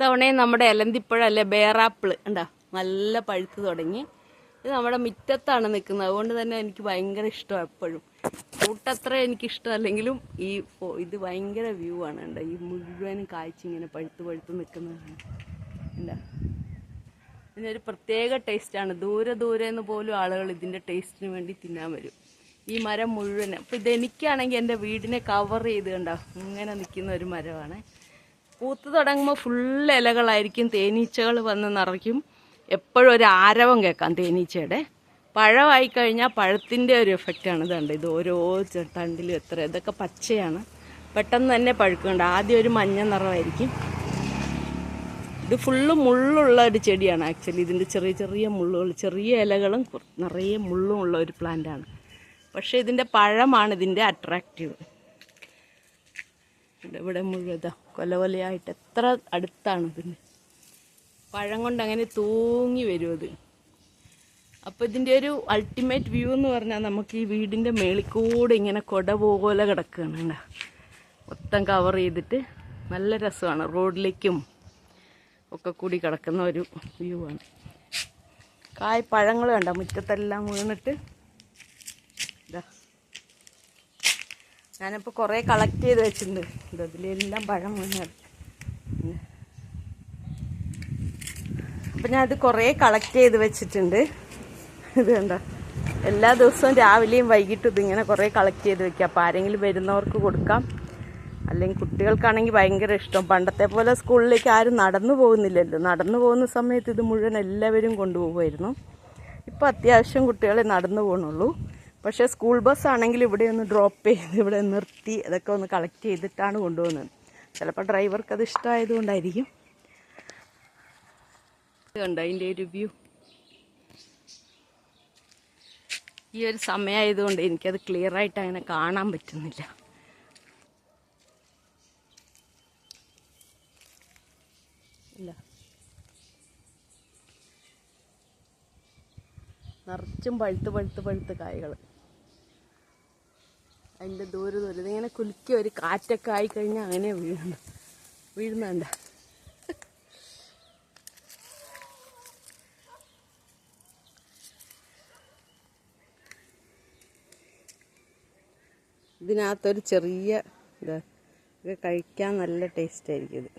ഇത്തവണയും നമ്മുടെ എലന്തിപ്പഴല്ലേ ബേറാപ്പിൾ ഉണ്ടാ നല്ല പഴുത്ത് തുടങ്ങി. ഇത് നമ്മുടെ മുറ്റത്താണ് നിൽക്കുന്നത്. അതുകൊണ്ട് തന്നെ എനിക്ക് ഭയങ്കര ഇഷ്ടമാണ് എപ്പോഴും. കൂട്ടത്ര എനിക്ക് ഇഷ്ടമല്ലെങ്കിലും ഈ ഇത് ഭയങ്കര വ്യൂ ആണ് കണ്ടോ? ഈ മുഴുവനും കാഴ്ച ഇങ്ങനെ പഴുത്ത് പഴുത്ത് നിൽക്കുന്നതാണ് എന്താ ഇതിനൊരു പ്രത്യേക ടേസ്റ്റാണ് ദൂരെ ദൂരെ നിന്ന് പോലും ആളുകൾ ഇതിന്റെ ടേസ്റ്റിന് വേണ്ടി തിന്നാൻ വരും. ഈ മരം മുഴുവൻ. അപ്പം ഇതെനിക്കാണെങ്കിൽ എന്റെ വീടിനെ കവർ ചെയ്ത് കണ്ടോ? ഇങ്ങനെ നിൽക്കുന്ന ഒരു മരമാണ്. പൂത്ത് തുടങ്ങുമ്പോൾ ഫുൾ ഇലകളായിരിക്കും. തേനീച്ചകൾ വന്ന് നിറയ്ക്കും. എപ്പോഴും ഒരു ആരവം കേൾക്കാം തേനീച്ചയുടെ. പഴമായി കഴിഞ്ഞാൽ പഴത്തിന്റെ ഒരു എഫക്റ്റാണ് ഇതുണ്ട്. ഇത് ഓരോ തണ്ടിലും എത്ര ഇതൊക്കെ പച്ചയാണ്. പെട്ടെന്ന് തന്നെ പഴുക്കുന്നുണ്ട്. ആദ്യം ഒരു മഞ്ഞ നിറമായിരിക്കും. ഇത് ഫുള്ള് മുള്ളുള്ള ഒരു ചെടിയാണ് ആക്ച്വലി ഇതിന്റെ ചെറിയ ചെറിയ മുള്ളുകൾ ചെറിയ ഇലകളും നിറയെ മുള്ളും ഉള്ള ഒരു പ്ലാന്റാണ് പക്ഷേ ഇതിന്റെ പഴമാണ് ഇതിന്റെ അട്രാക്റ്റീവ് ഇവിടെ മുഴുവത കൊല കൊലയായിട്ട് എത്ര അടുത്താണ് പിന്നെ. പഴം കൊണ്ട് അങ്ങനെ തൂങ്ങി വരും അത്. അപ്പോൾ ഇതിന്റെ ഒരു അൾട്ടിമേറ്റ് വ്യൂ എന്ന് പറഞ്ഞാൽ നമുക്ക് ഈ വീടിന്റെ മേളിക്കൂടെ ഇങ്ങനെ കൊട പോലെ കിടക്കുകയാണ്? മൊത്തം കവർ ചെയ്തിട്ട് നല്ല രസമാണ്. റോഡിലേക്കും ഒക്കെ കൂടി കിടക്കുന്ന ഒരു വ്യൂ ആണ്. കായ് പഴങ്ങൾ കണ്ട? മുറ്റത്തെല്ലാം വീണിട്ട് ഞാനിപ്പോൾ കുറേ കളക്ട് ചെയ്ത് വെച്ചിട്ടുണ്ട്. ഇത് അതിലെല്ലാം പഴം വീണത് അപ്പം ഞാനത് കുറേ കളക്ട് ചെയ്ത് വെച്ചിട്ടുണ്ട്. ഇത് കണ്ടോ? എല്ലാ ദിവസവും രാവിലെയും വൈകിട്ടും ഇതിങ്ങനെ കുറേ കളക്ട് ചെയ്ത് വെക്കുക. അപ്പോൾ ആരെങ്കിലും വരുന്നവർക്ക് കൊടുക്കാം. അല്ലെങ്കിൽ കുട്ടികൾക്കാണെങ്കിൽ ഭയങ്കര ഇഷ്ടം. പണ്ടത്തെ പോലെ സ്കൂളിലേക്ക് ആരും നടന്നു പോകുന്നില്ലല്ലോ. നടന്നു പോകുന്ന സമയത്ത് ഇത് മുഴുവൻ എല്ലാവരും കൊണ്ടുപോകുമായിരുന്നു. ഇപ്പോൾ അത്യാവശ്യം കുട്ടികളെ നടന്നു പോകണുള്ളൂ പക്ഷേ സ്കൂൾ ബസ് ആണെങ്കിൽ ഇവിടെ ഒന്ന് ഡ്രോപ്പ് ചെയ്ത് ഇവിടെ നിർത്തി അതൊക്കെ ഒന്ന് കളക്ട് ചെയ്തിട്ടാണ് കൊണ്ടുപോകുന്നത്. ചിലപ്പോൾ ഡ്രൈവർക്ക് അത് ഇഷ്ടമായതുകൊണ്ടായിരിക്കും കൊണ്ടായിരിക്കും കണ്ടോ അതിന്റെ ഒരു വ്യൂ ഈ ഒരു സമയമായതുകൊണ്ട് എനിക്കത് ക്ലിയർ ആയിട്ട് അങ്ങനെ കാണാൻ പറ്റുന്നില്ല. ഇല്ല. നിറച്ചും പഴുത്ത് പഴുത്ത് പഴുത്ത് കായകൾ അതിന്റെ ദൂരെ ദൂരെ. ഇങ്ങനെ കുലുക്കി ഒരു കാറ്റൊക്കെ ആയിക്കഴിഞ്ഞാൽ അങ്ങനെ വീഴുന്നു. വീഴുന്നുണ്ട് ഇതിനകത്തൊരു ചെറിയ ഇത്. ഇത് കഴിക്കാൻ നല്ല ടേസ്റ്റ് ആയിരിക്കും ഇത്.